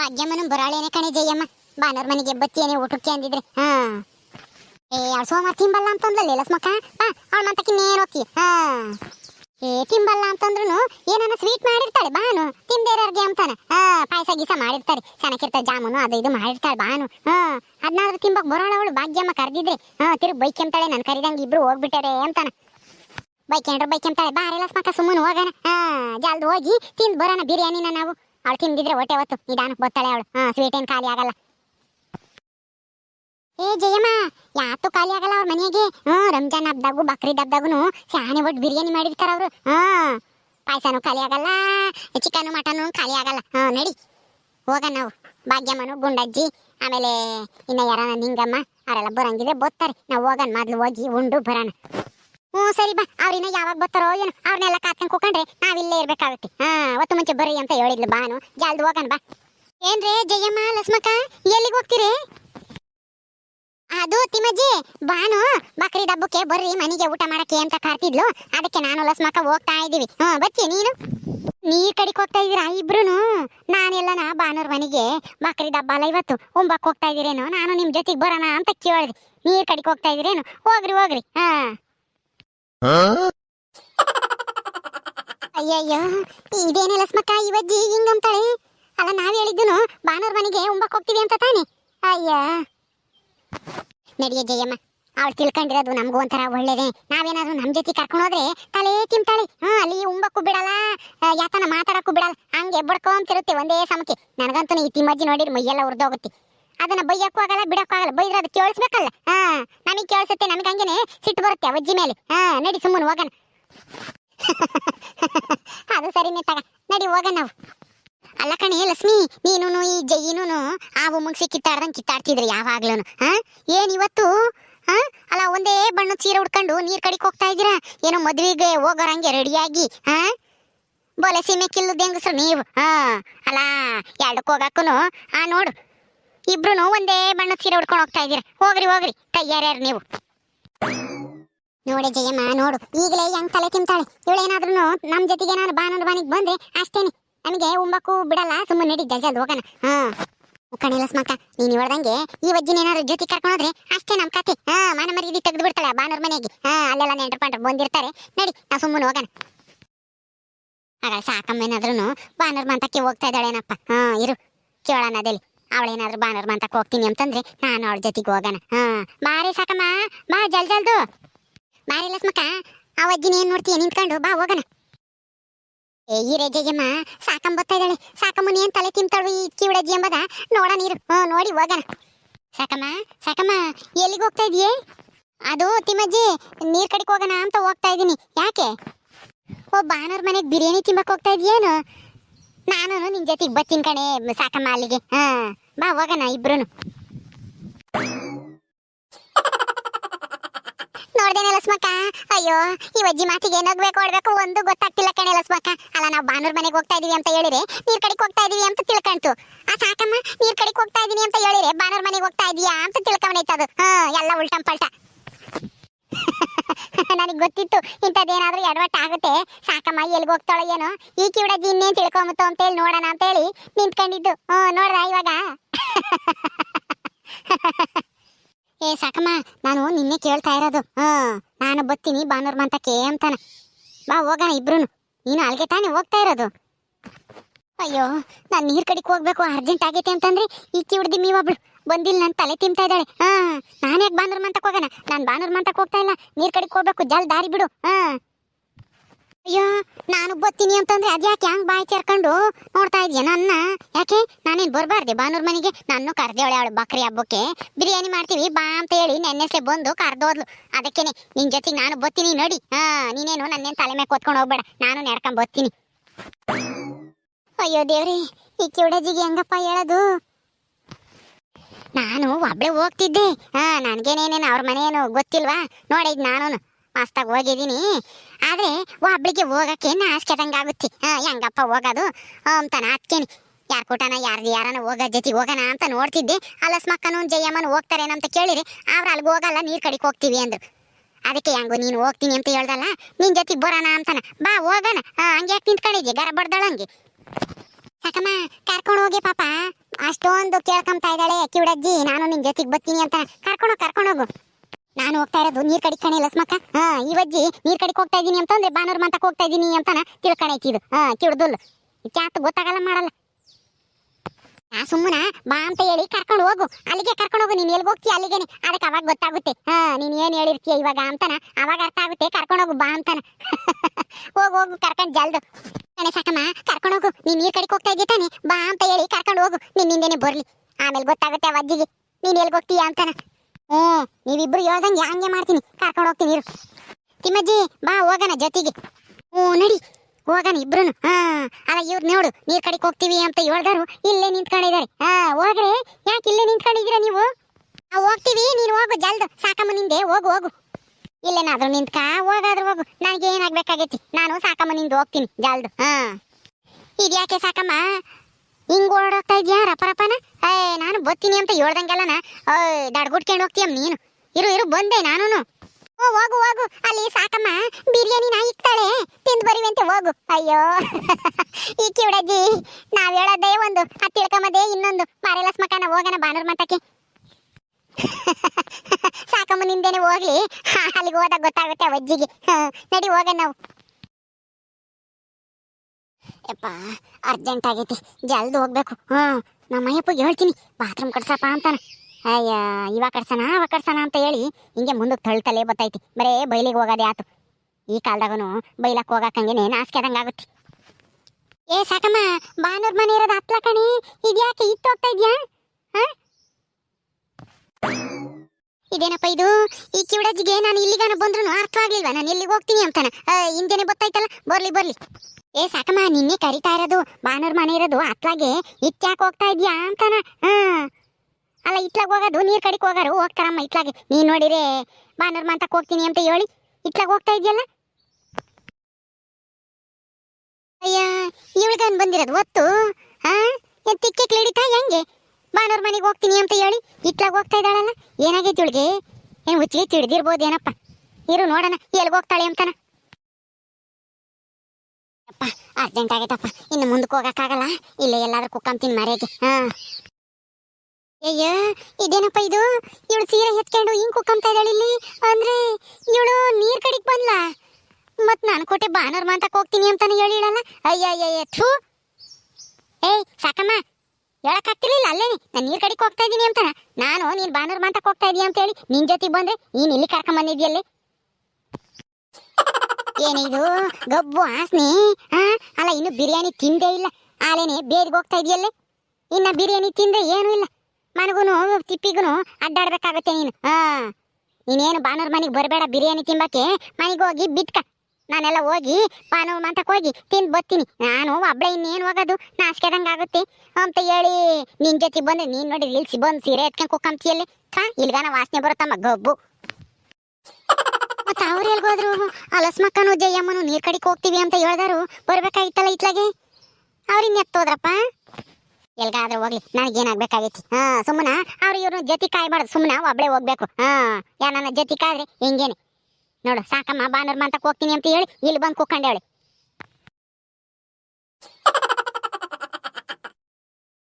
ಭಾಗ್ಯಮ್ಮನ ಬರಾಳೇನೆ ಕಣೆ ಜಯಮ್ಮ. ಬಾನರ್ ಮನೆಗೆ ಬತ್ತಿಯೇನೆ ಊಟಕ್ಕೆ ಅಂದಿದ್ರೆ. ಹಾ. ಏ ಅಳ್ಸೋ ಸೋಮ ತಿಂಬಲ್ಲ ಅಂತಂದ್ಲಲ್ಲ, ಲಸ್ಮಕ್ಕ? ಹಾ ಅವಳ ಮಂತಕ್ಕೆ ನೇನು ಹೋಗ್ತಿ ಹಾ. ಏ, ತಿಂಬಲ್ಲ ಅಂತಂದ್ರು ಏನನ್ನ ಸ್ವೀಟ್ ಮಾಡಿರ್ತಾಳೆ ಬಾನು ತಿಂದೇರರ್ಗೆ ಅಂತಾನ. ಹಾ, ಪಾಯಸ ಗೀಸ ಮಾಡಿರ್ತಾರೆ ಚೆನ್ನಾಗಿರ್ತಾರೆ ಜಾಮೂನು, ಅದು ಇದು ಮಾಡಿರ್ತಾಳೆ ಬಾನು ಹಾ, ಅದ್ನಾದ್ರೂ ತಿಂಬಕ್ ಬರೋಣ ಅವಳು, ಭಾಗ್ಯಮ್ಮ ಕರೆದಿದ್ರೆ. ಹಾ ತಿರು ಬೈಕ್ ಎಂತಾಳೆ ನನ್ನ ಕರಿದಂಗೆ ಇಬ್ರು ಹೋಗ್ಬಿಟ್ಟಾರೆ ಅಂತಾನ. ಬೈಕ್ ಬೈಕೆಂತಾಳೆ. ಬಾರೆ ಲಸ್ಮಕ್ಕ, ಸುಮ್ಮನೆ ಹೋಗೋಣ. ಹಾ, ಜಲ್ದು ಹೋಗಿ ತಿಂದು ಬರೋಣ ಬಿರಿಯಾನಿನ ನಾವು. ಅವಳು ತಿಂದಿದ್ರೆ ಹೊಟ್ಟೆ ಹೊತ್ತು. ನಿಧಾನಕ್ಕೆ ಬರ್ತಾಳೆ ಅವಳು. ಹಾ ಸ್ವೀಟ್ ಏನ್ ಖಾಲಿ ಆಗಲ್ಲ. ಏ, ಜಯಮ್ಮ ಯಾತು ಖಾಲಿ ಆಗಲ್ಲ ಅವ್ರ ಮನೆಗೆ? ಹ್ಮ್ ರಂಜಾನ್ ಹಬ್ದಾಗು, ಬಕ್ರೀದ್ ಹಬ್ದಾಗುನು ಶಾನೆ ಒಟ್ಟು ಬಿರಿಯಾನಿ ಮಾಡಿರ್ತಾರ ಅವರು. ಹ್ಮ್ ಪಾಯಸನೂ ಖಾಲಿ ಆಗಲ್ಲ, ಚಿಕನ್ ಮಟನ್ ಖಾಲಿ ಆಗಲ್ಲ. ಹಾ ನಡಿ. ಹೋಗ ನಾವು. ಭಾಗ್ಯಮ್ಮನು, ಗುಂಡಜ್ಜಿ, ಆಮೇಲೆ ಇನ್ನ ಯಾರನ ನಿಂಗಮ್ಮ, ಅವರೆಲ್ಲ ಬರಂಗಿದ್ರೆ ಬರ್ತಾರೆ ನಾವು ಹೋಗನ್ ಮೊದ್ಲು ಹೋಗಿ ಉಂಡು ಬರೋಣ. ಹ್ಞೂ, ಸರಿ ಬಾ. ಅವ್ರಿನ ಯಾವಾಗ ಬರ್ತಾರೋ ಏನು ಅವ್ರನ್ನೆಲ್ಲ ಕಾತ್ಕೊಂಡು ಕೂಕೊಂಡ್ರೆ ನಾವಿಲ್ಲೇ ಇರ್ಬೇಕಾಗುತ್ತೆ. ಹಾ, ಒತ್ತು ಮುಂಚೆ ಬರ್ರಿ ಅಂತ ಹೇಳಿದ್ಲು ಬಾನು ಜಲ್ದಿ ಹೋಗನ್ ಬಾ. ಏನ್ರೇ, ಜಯಮ್ಮ, ಲಸ್ಮಕ್ಕ, ಎಲ್ಲಿಗೆ ಹೋಗ್ತೀರಿ? ಅದು ತಿಮ್ಮಜ್ಜಿ ಬಾನು ಬಕ್ರಿ ಹಬ್ಬಕ್ಕೆ ಬರ್ರಿ, ಮನೆಗೆ ಊಟ ಮಾಡಕ್ಕೆ ಅಂತ ಕರ್ತಿದ್ಲು ಅದಕ್ಕೆ ನಾನು ಲಸ್ಮಕ್ಕ ಹೋಗ್ತಾ ಇದೀವಿ ಹ್ಮ್ ಬಚ್ಚಿ ನೀನು? ನೀರ್ ಕಡಿಕ್ ಹೋಗ್ತಾ ಇದೀರಾ ಇಬ್ರುನು? ನಾನೆಲ್ಲನ ಬಾನೂರ್ ಮನೆಗೆ ಬಕ್ರಿ ಹಬ್ಬ ಅಲ್ಲ ಇವತ್ತು. ಉಂಬಕ್ ಹೋಗ್ತಾ ಇದೀರೇನು ನಾನು ನಿಮ್ ಜೊತೆಗೆ ಬರೋಣ ಅಂತ ಕೇಳಿದೆ. ನೀರ್ ಕಡಿಕ್ ಹೋಗ್ತಾ ಇದೀರೇನು ಹೋಗ್ರಿ ಹೋಗ್ರಿ. ಹಾ. ಅಯ್ಯಯ್ಯೋ ಇದೇನೇ ಲಸ್ಮಕ್ಕ ಇವಜ್ಜಿ ಹಿಂಗಂತಾಳೆ? ಅಲ್ಲ, ನಾವ್ ಹೇಳಿದ್ದುನು ಬಾನೋರ್ ಮನೆಗೆ ಉಂಬಕ್ ಹೋಗ್ತೀವಿ ಅಂತ ತಾನೆ? ಅಯ್ಯ. ನಡಿಯ ಜಯಮ್ಮ, ಅವಳು ತಿಳ್ಕೊಂಡಿರೋದು ನಮಗೂ ಒಂಥರ ಒಳ್ಳೇದೇ. ನಾವೇನಾದ್ರೂ ನಮ್ಮ ಜೊತೆ ಕರ್ಕೊಂಡು ಹೋದ್ರೆ ತಲೆ ತಿಂತಾಳೆ. ಹಾ ಅಲ್ಲಿ ಉಂಬಕ್ಕೂ ಬಿಡಲ್ಲ ಯಾತನ ಮಾತಾಡಕ್ಕೂ ಬಿಡಲ್ಲ. ಹಂಗೆ ಬಡ್ಕೊಂತಿರುತ್ತೆ ಒಂದೇ ಸಮಕ್ಕೆ. ನನಗಂತೂ ಈ ತಿಮ್ಮಜ್ಜಿ ನೋಡಿದ್ರೆ ಮೈಯೆಲ್ಲ ಉರ್ದೋಗುತ್ತೆ. ಅದನ್ನ ಬೈಯಕ್ಕೂ ಆಗಲ್ಲ, ಬಿಡಕ್ಕೂ ಆಗಲ್ಲ. ಬೈದ್ರೆ ಅದು ಕೇಳಿಸ್ಬೇಕಲ್ಲ. ಹಾ ನಮಗೆ ಕೇಳಿಸುತ್ತೆ ನಮಗೆ ಹಂಗೇನೆ ಸಿಟ್ಟು ಬರುತ್ತೆ ಆ ಅಜ್ಜಿ ಮೇಲೆ. ಹಾ, ನಡಿ ಸುಮ್ಮನೆ ಹೋಗೋಣ. ಅದು ಸರಿನೇ ತಗ, ನಡಿ ಹೋಗೋಣ ನಾವು. ಅಲ್ಲ ಕಣೆ, ಲಕ್ಷ್ಮಿ ನೀನು ಈ ಜಯ್ಯನೂ ಆ ಮುಗಿಸಿ ಕಿತ್ತಾಡ್ದಂಗೆ ಕಿತ್ತಾಡ್ತಿದ್ರಿ ಯಾವಾಗ್ಲೂ ಹಾ? ಏನ್ ಇವತ್ತು? ಹಾ? ಅಲ್ಲ, ಒಂದೇ ಬಣ್ಣದ ಸೀರೆ ಉಡ್ಕೊಂಡು ನೀರ್ ಕಡಿಕ್ ಹೋಗ್ತಾ ಇದ್ದೀರಾ? ಏನೋ ಮದ್ವೆಗೆ ಹೋಗೋರಂಗೆ ರೆಡಿಯಾಗಿ, ಹಾ? ಬೋಲೆ ಸೀಮೆ ಕಿಲ್ಲದ ಹೆಂಗಸ್ರು ನೀವು, ಹಾ? ಅಲ್ಲ, ಎರಡಕ್ಕೆ ಹೋಗಕ್ಕೂನು ಆ ನೋಡು. ಇಬ್ರು ಒಂದೇ ಬಣ್ಣದ ಸೀರೆ ಉಡ್ಕೊಂಡು ಹೋಗ್ತಾ ಇದ್ದೀರಾ. ಹೋಗ್ರಿ ಹೋಗ್ರಿ. ತಯ್ಯಾರ್ಯಾರು ನೀವು. ನೋಡಿ ಜಯಮ್ಮ, ನೋಡು. ಈಗಲೇ ಹೆಂಗ್ ತಲೆ ತಿಂತಾಳೆ. ಇವಳೇನಾದ್ರೂ ನಮ್ ಜೊತೆಗೆ ನಾನು ಬಾನಂದ ಬಾನಿಗೆ ಬಂದ್ರೆ ಅಷ್ಟೇನೆ. ನಮಗೆ ಉಂಬಕ್ಕೂ ಬಿಡಲ್ಲ ಸುಮ್ಮನೆ ನಡಿ, ಜಲ್ ಜಲ್ದಿ ಹೋಗೋಣ. ಹಾ. ಕಣಿಲ ಸ್ಮಕ್ಕ ನೀನ್ ಹೇಳ್ದಂಗೆ ಈ ವಜ್ಜಿನ ಏನಾದ್ರು ಜೊತೆ ಕರ್ಕೊಂಡ್ರೆ ಅಷ್ಟೇ ನಮ್ ಕತೆ. ಹಾ, ಮನೆ ಮರ್ಯಾದೆ ತೆಗೆದು ಬಿಡ್ತಾಳೆ ಬಾನೂರ್ ಮನೆಗೆ. ಹಾ, ಅಲ್ಲೆಲ್ಲ ನೆಂಟ್ರು ಪಂಟ್ರು ಬಂದಿರ್ತಾರೆ. ನಡಿ, ನಾವು ಸುಮ್ಮನೆ ಹೋಗಣ. ಆಗ ಸಾಕಮ್ಮ ಏನಾದ್ರೂ ಬಾನೂರ್ ಮಂತಕ್ಕೆ ಹೋಗ್ತಾ ಇದ್ದಾಳೇನಪ್ಪ. ಹಾ, ಇರು. ಕೇಳೋಣ ಅದಲ್ಲಿ. ಅವಳೇನಾದ್ರೂ ಬಾನರ್ ಮಂತಕ್ಕೆ ಹೋಗ್ತೀನಿ ಅಂತಂದ್ರೆ ನಾನು ಅವಳ ಜೊತೆಗೆ ಹೋಗೋಣ. ಹಾ, ಬಾರಿ ಸಾಕಮ್ಮ. ಬಾ, ಜಲ್ ಜಲ್ದು. ಬಾರಿ ಲಸ್ಮಕ್ಕ. ಆ ಅಜ್ಜಿನ ಏನ್ ನೋಡ್ತೀಯ? ನಿಂತ್ಕೊಂಡು ಬಾ, ಹೋಗೋಣ. ಏ, ಈ ರೇಜಯ್ಯಮ್ಮ ಸಾಕಂ ಬರ್ತಾ ಇದ್ದಾಳೆ. ಸಾಕಮ್ಮನ ಏನ್ ತಲೆ ತಿಂತಾಳು ಈ ಕಿವಿಡಜ್ಜಿ ಎಂಬದ? ನೋಡ ನೀರು ಹ್ಞೂ, ನೋಡಿ ಹೋಗೋಣ. ಸಾಕಮ್ಮ ಸಾಕಮ್ಮ, ಎಲ್ಲಿಗೆ ಹೋಗ್ತಾ ಇದೀಯೇ ಅದು ತಿಮ್ಮಜ್ಜಿ, ನೀರ್ ಕಡೆಗೆ ಹೋಗೋಣ ಅಂತ ಹೋಗ್ತಾ ಇದ್ದೀನಿ. ಯಾಕೆ? ಓ, ಬಾನರ್ ಮನೆಗೆ ಬಿರಿಯಾನಿ ತಿಂಬಕ್ ಹೋಗ್ತಾ ಇದೀಯೇನು ನಾನು ನಿನ್ ಜೊತೆಗೆ ಬತ್ತೀನಿ ಕಣೆ, ಸಾಕಮ್ಮ ಅಲ್ಲಿಗೆ. ಹಾ, ಬಾ, ಹೋಗೋಣ ಇಬ್ರು ನೋಡ್ದೇನೆ ಲಸ್ಮಕ್ಕ? ಅಯ್ಯೋ, ಈ ಅಜ್ಜಿ ಮಾತಿಗೆ ನಗ್ಬೇಕು ಹೊಡ್ಬೇಕು ಒಂದು ಗೊತ್ತಾಗ್ತಿಲ್ಲ ಕಣೆ ಲಸ್ಮಕ್ಕ. ಅಲ್ಲ, ನಾವು ಬಾನೂರ್ ಮನೆಗೆ ಹೋಗ್ತಾ ಇದೀವಿ ಅಂತ ಹೇಳಿದ್ರೆ ನೀರ್ ಕಡೆಗೆ ಹೋಗ್ತಾ ಇದೀವಿ ಅಂತ ತಿಳ್ಕಂತು ಆ, ಸಾಕಮ್ಮ, ನೀರ್ ಕಡೆಗೆ ಹೋಗ್ತಾ ಇದೀನಿ ಅಂತ ಹೇಳಿದ್ರೆ ಬಾನೂರ್ ಮನೆಗೆ ಹೋಗ್ತಾ ಇದೀಯಾ ಅಂತ ತಿಳ್ಕೊಂಡೈತೆ ಅದು ಹಾ, ಎಲ್ಲ ಉಲ್ಟಂ ಪಲ್ಟ. ನನಗೆ ಗೊತ್ತಿತ್ತು, ಇಂಥದ್ದೇನಾದ್ರೂ ಎಡವಟ್ಟ ಆಗುತ್ತೆ. ಸಾಕಮ್ಮ, ಎಲ್ಲಿಗೆ ಹೋಗ್ತಾಳೋ ಏನೋ. ಈ ಕಿವಿಡಜ್ಜಿ ಇನ್ನೇನ್ ತಿಳ್ಕೊಂಬತ್ತು ಅಂತೇಳಿ ನೋಡೋಣ ಅಂತೇಳಿ ನಿಂತ್ಕೊಂಡಿದ್ದು. ಹ್ಞೂ, ನೋಡ್ದ ಇವಾಗ? ಏ ಸಾಕಮ್ಮ, ನಾನು ನಿನ್ನೆ ಕೇಳ್ತಾ ಇರೋದು. ಹಾ ನಾನು ಬತ್ತೀನಿ ಬಾನೂರ್ ಮಂತಕ್ಕೆ ಅಂತಾನೆ. ಬಾ, ಹೋಗೋಣ ಇಬ್ರು ನೀನು ಅಲ್ಲಿಗೆ ತಾನೇ ಹೋಗ್ತಾ ಇರೋದು. ಅಯ್ಯೋ, ನಾನು ನೀರು ಕಡೆಗೆ ಹೋಗ್ಬೇಕು, ಅರ್ಜೆಂಟ್ ಆಗೈತೆ ಅಂತಂದ್ರೆ ಈ ಕಿವಿಡ್ದಿ ಒಬ್ಳು ಬಂದಿಲ್ಲ ನನ್ನ ತಲೆ ತಿಂತಾ ಇದ್ದಾಳೆ. ಹಾ, ನಾನು ಯಾಕೆ ಬಾನೂರ್ ಮಂತಕ್ಕೆ ಹೋಗೋಣ? ನಾನು ಬಾನೂರ್ ಮಂತಕ್ಕೆ ಹೋಗ್ತಾ ಇಲ್ಲ. ನೀರ್ ಕಡೆಗೆ ಹೋಗ್ಬೇಕು, ಜಲ್ ದಾರಿ ಬಿಡು. ಹಾ. ಅಯ್ಯೋ, ನಾನು ಬತ್ತೀನಿ ಅಂತಂದ್ರೆ ಅದ್ಯಾಕೆ ಹ್ಯಾಂಗ್ ಬಾಯಿ ಸೇರ್ಕೊಂಡು ನೋಡ್ತಾ ಇದೀಯ ನನ್ನ? ಯಾಕೆ? ನಾನೇನ್ ಬರಬಾರ್ದೆ ಬಾನೂರ್ ಮನೆಗೆ? ನಾನು ಕರ್ದೇವಳೆ ಅವಳು ಬಕ್ರಿ ಹಬ್ಬಕ್ಕೆ. ಬಿರಿಯಾನಿ ಮಾಡ್ತೀವಿ, ಬಾ ಅಂತ ಹೇಳಿ ನೆನ್ನೆಸೆ ಬಂದು ಕರ್ದೋದ್ಲು ಅದಕ್ಕೇನೆ, ನಿನ್ ಜೊತೆಗೆ ನಾನು ಬತ್ತೀನಿ ನೋಡಿ. ಹಾ, ನೀನೇನು ನನ್ನೇನ್ ತಲೆ ಮೇಲೆ ಕೂತ್ಕೊಂಡು ಹೋಗ್ಬೇಡ. ನಾನು ನೆಡ್ಕೊಂಡ್ ಬತ್ತೀನಿ. ಅಯ್ಯೋ ದೇವ್ರಿ, ಈ ಕಿವಡಜಿಗೆ ಹೆಂಗಪ್ಪ ಹೇಳೋದು? ನಾನು ಒಬ್ಳೆ ಹೋಗ್ತಿದ್ದೆ. ಹಾ ನನ್ಗೇನೇನೇನು ಅವ್ರ ಮನೇನು ಗೊತ್ತಿಲ್ವಾ? ನೋಡಿದ್ ನಾನು ಮಸ್ತಾಗಿ ಹೋಗಿದ್ದೀನಿ. ಆದ್ರೆ ಒಬ್ಳಿಗೆ ಹೋಗಕ್ಕೆ ನಾಸ್ಕೆದಂಗ ಆಗುತ್ತೆ. ಹಾ ಹೆಂಗಪ್ಪ ಹೋಗೋದು? ಅಂತಾನ ಅದಕ್ಕೇನೆ ಯಾರು ಕೊಟ್ಟಾನ ಯಾರ್ದು ಯಾರನ ಹೋಗೋ ಜೊತೆ ಹೋಗೋಣ ಅಂತ ನೋಡ್ತಿದ್ದೆ. ಅಲಸ್ಮಕ್ಕನ ಜಯಮ್ಮನ ಹೋಗ್ತಾರೇನು ಅಂತ ಕೇಳಿರಿ ಅವ್ರು ಅಲ್ಲಿಗೆ ಹೋಗಲ್ಲ ನೀರು ಕಡೆಗೆ ಹೋಗ್ತೀವಿ ಅಂದ್ರು. ಅದಕ್ಕೆ ಹೆಂಗು ನೀನು ಹೋಗ್ತೀನಿ ಅಂತ ಹೇಳ್ದಲ್ಲ ನಿನ್ ಜೊತೆಗೆ ಬರೋಣ ಅಂತಾನ. ಬಾ ಹೋಗೋಣ. ಹಾ, ಹಂಗೆ ಯಾಕೆ ನಿಂತ್ಕೊಂಡಿದ್ದೆ? ಗರ ಬಡ್ದಳ ಹಂಗೆ ಸಾಕಮ್ಮ, ಕರ್ಕೊಂಡು ಹೋಗಿ ಪಾಪ. ಅಷ್ಟೊಂದು ಕೇಳ್ಕೊಂತಾ ಇದ್ದಾಳೆ ಕಿವಿಡಜ್ಜಿ ನಾನು ನಿನ್ ಜೊತೆಗೆ ಬರ್ತೀನಿ ಅಂತ. ಕರ್ಕೊಂಡು ಕರ್ಕೊಂಡು ಕರ್ಕೊಂಡೋಗು ನಾನು ಹೋಗ್ತಾ ಇರೋದು ನೀರ್ ಕಡೆ ಲಸ್ಮಕ್ಕ. ಹಾ ಇವಜ್ಜಿ ನೀರ್ ಕಡಿಕ್ ಹೋಗ್ತಾ ಇದೀನಿ ಅಂತಂದ್ರೆ ಬಾನೂರ್ ಮಂತಕ್ ಹೋಗ್ತಾ ಇದೀನಿ ಅಂತಾನ ತಿಳ್ಕಣೈತಿ ಇದು. ಹಾ ಕಿವಿಡ್ದುಲ್ ಕ್ಯಾತ್ ಗೊತ್ತಾಗಲ್ಲ ಮಾಡಲ್ಲ. ಆ ಸುಮ್ಮನ ಬಾ ಅಂತ ಹೇಳಿ ಕರ್ಕೊಂಡು ಹೋಗು. ಅಲ್ಲಿಗೆ ಕರ್ಕೊಂಡು ಹೋಗು. ನೀನ್ ಎಲ್ಲಿ ಹೋಗ್ತೀಯ ಅಲ್ಲಿಗೆನೆ? ಅದಕ್ಕೆ ಅವಾಗ ಗೊತ್ತಾಗುತ್ತೆ. ಹಾ, ನೀನ್ ಏನ್ ಹೇಳಿರ್ತೀಯ ಇವಾಗ ಅಂತಾನ? ಅವಾಗ ಅರ್ಥ ಆಗುತ್ತೆ. ಕರ್ಕೊಂಡು ಹೋಗು ಬಾ ಅಂತಾನ. ಹೋಗು ಹೋಗು, ಕರ್ಕೊಂಡು ಜಲ್ದು. ಕಣೆ ಸಾಕಮ್ಮ, ಕರ್ಕೊಂಡು ಹೋಗು. ನೀನ್ ನೀರ್ ಕಡೆಗೆ ಹೋಗ್ತಾ ಇದ್ದೀಯ ತಾನೆ? ಬಾ ಅಂತ ಹೇಳಿ ಕರ್ಕೊಂಡು ಹೋಗು. ನಿನ್ನಿಂದೇನೆ ಬರ್ಲಿ. ಆಮೇಲೆ ಗೊತ್ತಾಗುತ್ತೆ ಅಜ್ಜಿಗೆ. ನೀನ್ ಎಲ್ಲಿ ಹೋಗ್ತೀಯ ಅಂತಾನ. ಹ್ಮ್ ನೀವಿಬ್ರು ಹೇಳ್ದಂಗೆ ಹಂಗೆ ಮಾಡ್ತೀನಿ? ಕರ್ಕೊಂಡು ಹೋಗ್ತೀನಿ ಇರು. ತಿಮ್ಮಜ್ಜಿ, ಬಾ, ಹೋಗೋಣ ಜೊತೆಗೆ. ಹ್ಞೂ, ನಡಿ. ಹೋಗೋಣ ಇಬ್ರು ಹಾ, ಅಲ್ಲ, ಇವ್ರು ನೋಡು, ನೀರ್ ಕಡೆಗೆ ಹೋಗ್ತೀವಿ ಅಂತ ಹೇಳ್ದಾರು ಇಲ್ಲೇ ನಿಂತ್ಕೊಂಡಿದ್ದಾರೆ ಹಾ, ಹೋಗ್ರೆ. ಯಾಕೆ ಇಲ್ಲೇ ನಿಂತ್ಕೊಂಡಿದ್ದೀರಾ ನೀವು ಹೋಗ್ತೀವಿ, ನೀನು ಹೋಗು ಜಲ್ದು. ಸಾಕಮ್ಮ ನಿಂದೆ, ಹೋಗು ಹೋಗು. ಇಲ್ಲೇನಾದ್ರೂ ನಿಂತ್ಕ? ಹೋಗಾದ್ರೂ ಹೋಗು. ನನಗೆ ಏನಾಗ್ಬೇಕಾಗೈತಿ? ನಾನು ಸಾಕಮ್ಮ, ನಿಂದು ಹೋಗ್ತೀನಿ. ಜಲ್ದು. ಹಾ. ಇದ್ಯಾಕೆ ಸಾಕಮ್ಮ? ಹಿಂಗ್ ಓಡೋಗ್ತಾ ಇದ್ಯಾ ರಪರಪನ? ಏ, ನಾನು ಬತ್ತೀನಿ ಅಂತ ಹೇಳ್ದಂಗೆಲ್ಲನ? ಓಯ್ ದಡ್ಗುಟ್ಕೊಂಡು ಹೋಗ್ತೀಯಮ್ಮ ನೀನು. ಇರು ಇರು, ಬಂದೆ ನಾನು ಓ, ಹೋಗು ಹೋಗು. ಅಲ್ಲಿ ಸಾಕಮ್ಮ ಬಿರಿಯಾನಿ ನಾ ಇಕ್ತಾಳೆ. ತಿಂದು ಅಂತ ಹೋಗು. ಅಯ್ಯೋ. ಈ ಕಿವಡಜ್ಜಿ, ನಾವ್ ಹೇಳೋದೇ ಒಂದು. ಹತ್ತಿಳ್ಕೊಂಬದೇ ಇನ್ನೊಂದು. ಮಾರೆಲಸ್ ಮಕನ ಹೋಗೋಣ ಬಾನೂರ್ ಮತಕ್ಕೆ ಸಾಕಮ್ಮ, ನಿಂದೇನೆ ಹೋಗ್ಲಿ. ಅಲ್ಲಿಗೆ ಹೋದಾಗ ಗೊತ್ತಾಗುತ್ತೆ ಅಜ್ಜಿಗೆ. ನಡಿ ಹೋಗ ನಾವು. ಯಪ್ಪ ಅರ್ಜೆಂಟ್ ಆಗೈತಿ. ಜಲ್ದಿ ಹೋಗ್ಬೇಕು. ಹಾ, ನಮ್ಮ ಅಯ್ಯಪ್ಪಗೆ ಹೇಳ್ತೀನಿ. ಬಾತ್ರೂಮ್ ಕಟ್ಸಪ್ಪ ಅಂತಾನ. ಅಯ್ಯ ಇವಾಗ ಕಟ್ಸಣ ಅವಾಗ ಕಟ್ಸಣ ಅಂತ ಹೇಳಿ ಹಿಂಗೆ ಮುಂದಕ್ಕೆ ತಳ್ತಲೇ ಬತ್ತೈತಿ. ಬರೇ ಬೈಲಿಗೆ ಹೋಗೋದೇ ಆತು. ಈ ಕಾಲದಾಗನು ಬೈಲಕ್ಕೆ ಹೋಗಕ್ಕಂಗೆ ನಾಸ್ಕೆದಂಗೆ ಆಗುತ್ತೆ. ಏ, ಸಾಕಮ್ಮ ಬಾನೂರ್ ಮನೆ ಇರೋದು ಹತ್ಲ ಕಣಿ. ಇದ್ಯಾಕೆ ಇತ್ತು ಹೋಗ್ತಾ ಇದ್ಯಾ? ಹಾ? ಇದೇನಪ್ಪ ಇದು? ಈ ಕಿವಡಜ್ಜಿಗೆ ನಾನು ಇಲ್ಲಿಗಾನ ಬಂದ್ರು ಅರ್ಥ ಆಗ್ಲಿಲ್ವಾ? ನಾನು ಎಲ್ಲಿಗೆ ಹೋಗ್ತೀನಿ ಅಂತಾನ. ಹಿಂದೆನೆ ಗೊತ್ತಾಯ್ತಲ್ಲ? ಬರ್ಲಿ ಬರ್ಲಿ. ಏ, ಸಾಕಮ್ಮ, ನಿನ್ನೆ ಕರಿತಾ ಇರೋದು ಬಾನೂರ್ ಮನೆ ಇರೋದು, ಅತ್ಲಾಗೆ ಇತ್ಯಾಕೆ ಹೋಗ್ತಾ ಇದ್ಯಾ ಅಂತಾನ? ಹಾ. ಅಲ್ಲ, ಇತ್ಲಾಗ ಹೋಗೋದು, ನೀರ್ ಕಡಿಕ್ ಹೋಗಾರು, ಹೋಗ್ತಾರಮ್ಮ ಇಟ್ಲಾಗೆ ನೀನ್ ನೋಡಿರೆ ಬಾನೂರ್ ಮಂತಕ್ ಹೋಗ್ತೀನಿ ಅಂತ ಹೇಳಿ, ಇತ್ಲಾಗ ಹೋಗ್ತಾ ಇದೆಯಲ್ಲ? ಅಯ್ಯ, ಇವಳಿಗನ್ ಬಂದಿರೋದು, ಒತ್ತು? ಹಾ? ಏನ್ ತಿಕ್ಕೆ ಹಿಡಿತಾ ಹೆಂಗೆ? ಬಾನೂರ್ ಮನೆಗೆ ಹೋಗ್ತೀನಿ ಅಂತ ಹೇಳಿ ಇತ್ಲಾಗ ಹೋಗ್ತಾ ಇದ್ದಾಳಲ್ಲ? ಏನಾಗೈತಿ ಇವಳಿಗೆ? ಏನು ಹುಚ್ಚಿಗೆ ತಿಳಿದಿರ್ಬೋದೇನಪ್ಪ? ಇರು ನೋಡೋಣ, ಎಲ್ಗ್ ಹೋಗ್ತಾಳೆ ಅಂತಾನ? ಅಪ್ಪ ಅರ್ಜೆಂಟ್ ಆಗೈತಪ್ಪ. ಇನ್ನು ಮುಂದಕ್ಕೆ ಹೋಗಕ್ಕಾಗಲ್ಲ. ಇಲ್ಲೇ ಎಲ್ಲಾದ್ರೂ ಕುಕ್ಕಂತೀನಿ ಮರೆಗೆ ಹಾಂ. ಅಯ್ಯೋ ಇದೇನಪ್ಪ ಇದು? ಇವಳು ಸೀರೆ ಎತ್ಕೊಂಡು ಹಿಂಗೆ ಕುಕ್ಕಂತ ಇದ್ದಾಳೆ ಇಲ್ಲಿ? ಅಂದ್ರೆ ಇವಳು ನೀರ್ ಕಡಿಕ್ ಬಂದ್ಲ? ಮತ್ ನಾನು ಕೊಟ್ಟೆ ಬಾನರ್ ಮಾಂತಕ್ಕೆ ಹೋಗ್ತೀನಿ ಅಂತಾನೆ ಹೇಳಿಳಲ್ಲ ಅಯ್ಯ ಅಯ್ಯ ಥೂ. ಏಯ್, ಸಾಕಮ್ಮ. ಹೇಳಕ್ ಆಗ್ತಿರ್ಲಿಲ್ಲ ಅಲ್ಲೇನಿ. ನಾನು ನೀರ್ ಕಡೆಗೆ ಹೋಗ್ತಾ ಇದೀನಿ ಅಂತಾನ ನಾನು ನೀನ್ ಬಾನರ್ ಮಾತಕ್ ಹೋಗ್ತಾ ಇದೀಯ ಅಂತ ಹೇಳಿ ನಿನ್ ಜೊತೆಗೆ ಬಂದ್ರೆ ನೀನ್ ಇಲ್ಲಿ ಕರ್ಕೊಂಡ್ ಬಂದಿದ್ಯಲ್ಲೇ? ಏನಿದು? ಗಬ್ಬು ಆಸ್ನಿ ಅಲ್ಲ, ಇನ್ನು ಬಿರಿಯಾನಿ ತಿಂದೇ ಇಲ್ಲ. ಆಲೇನೆ ಬೇದಿಗೆ ಹೋಗ್ತಾ ಇದೆಯಲ್ಲೇ? ಇನ್ನ ಬಿರಿಯಾನಿ ತಿಂದ್ರೆ ಏನೂ ಇಲ್ಲ. ಮನಗುನು ತಿಪ್ಪಿಗೂ ಅಡ್ಡಾಡ್ಬೇಕಾಗತ್ತೆ ನೀನು. ಹಾ ನೀನೇನು ಬಾನೂರ್ ಮನೆಗೆ ಬರಬೇಡ ಬಿರಿಯಾನಿ ತಿಂಬಕ್ಕೆ? ಮನೆಗೆ ಹೋಗಿ ಬಿತ್ಕ. ನಾನೆಲ್ಲ ಹೋಗಿ ಪಾನು ಮಂತಕ್ಕೆ ಹೋಗಿ ತಿಂದು ಬರ್ತೀನಿ ನಾನು ಒಬ್ಳೆ ಇನ್ನೇನು ಹೋಗೋದು? ನಾಸ್ಕೆದಂಗೆ ಆಗುತ್ತೆ. ಅಂತ ಹೇಳಿ ನಿನ್ನ ಜೊತೆ ಬಂದು ನೀನು ನೋಡಿ ಇಲ್ಸಿ ಬಂದು ಸೀರೆ ಎತ್ಕೊಂಡು ಕುಕ್ಕಂತಿಯಲ್ಲಿ ಹಾ ಇಲ್ಗಾನ ವಾಸನೆ ಬರುತ್ತಮ್ಮ ಗಬ್ಬು. ಮತ್ತೆ ಅವ್ರು ಎಲ್ಗೋದ್ರು ಅಲಸ್ಮಕ್ಕನು ಜಯಮ್ಮನು ನೀರು ಕಡೆಗೆ ಹೋಗ್ತೀವಿ ಅಂತ ಹೇಳ್ದಾರು. ಬರ್ಬೇಕಾಗಿತ್ತಲ್ಲ ಇತ್ಲಾಗೆ? ಅವ್ರಿನ್ ಎತ್ತೋದ್ರಪ್ಪ ಎಲ್ಗಾದ್ರೂ ಹೋಗ್ಲಿ ನನಗೇನಾಗ್ಬೇಕಾಗೈತಿ ಹಾ ಸುಮ್ಮನ ಅವ್ರು ಇವ್ರನ್ನ ಜೊತೆ ಕಾಯ್ಬಾರ್ದು. ಸುಮ್ಮನ ಒಬ್ಳೆ ಹೋಗ್ಬೇಕು. ಹಾ ಯಾ ನನ್ನ ಜೊತೆ ಕಾಯ್ರಿ ಹೆಂಗೇನೆ. ನೋಡು ಸಾಕಮ್ಮ ಬಾನರ್ ಅಂತ ಹೋಗ್ತೀನಿ ಅಂತ ಹೇಳಿ ಇಲ್ಲಿ ಬಂದು ಕುಕ್ಕಂಡೇಳಿ